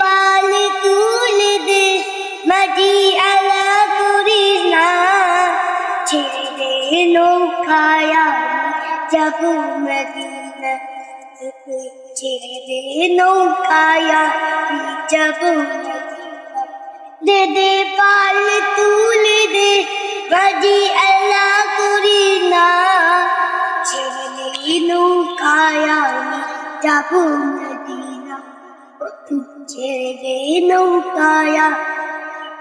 পালে তুলে দে, মাটি আলা করিস না। ছেড়ে দে নৌকায় যাব মদিনা ছেড়ে দে নৌকায় যাব দে দে পাল তুলে দে বাজি আলা করি না। ছেড়ে দে নৌকায় যাব ছেড়ে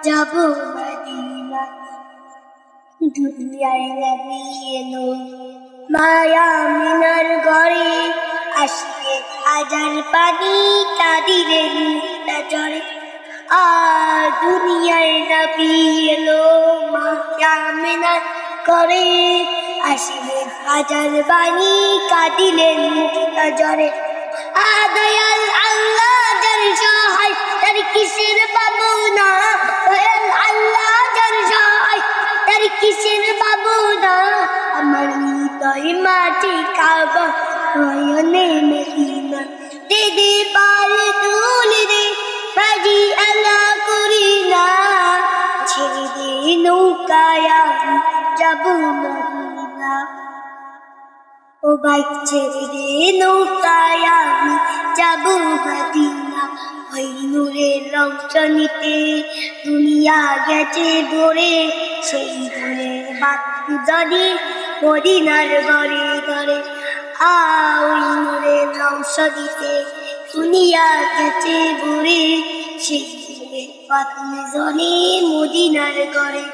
যাব মদিনা দুনিয়ায় এলো মায়া মিনার ঘরে হাজার পানি নজরে আর দুনিয়ায় নবী এলো মায়া মিনার ঘরে আসলে হাজার বাণী কাঁদিলেন নজরে আদয়াল আল্লাহ মাটি কাবা, নয়নে মদিনা দে দে পাল তুলে দে বাজি আল্লাহ করি না। ছেড়ে দে নৌকায় আমি যাব মদিনা ও বাইক ছেড়ে দে নৌকায় আমি যাব মদিনা ওই নূরের রংচনিতে দুনিয়া গেছে ভরে, সেই ভোরের বাতি জানি মদিনার ঘরে ঘরে আ ওই নূরের রংচনিতে দুনিয়া গেছে সেই ভোরের বাতি মদিনার ঘরে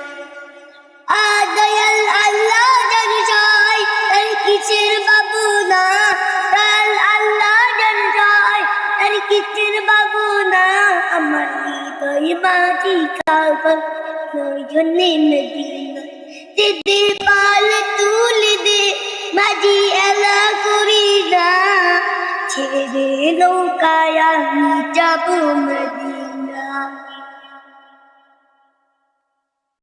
আর দয়াল আল্লাহ জান তার বাবু না আল্লাহ জান সহায় তার বাবু না আমার হৃদয় মাটি কাবা নয়নে মদিনা। দে দে করি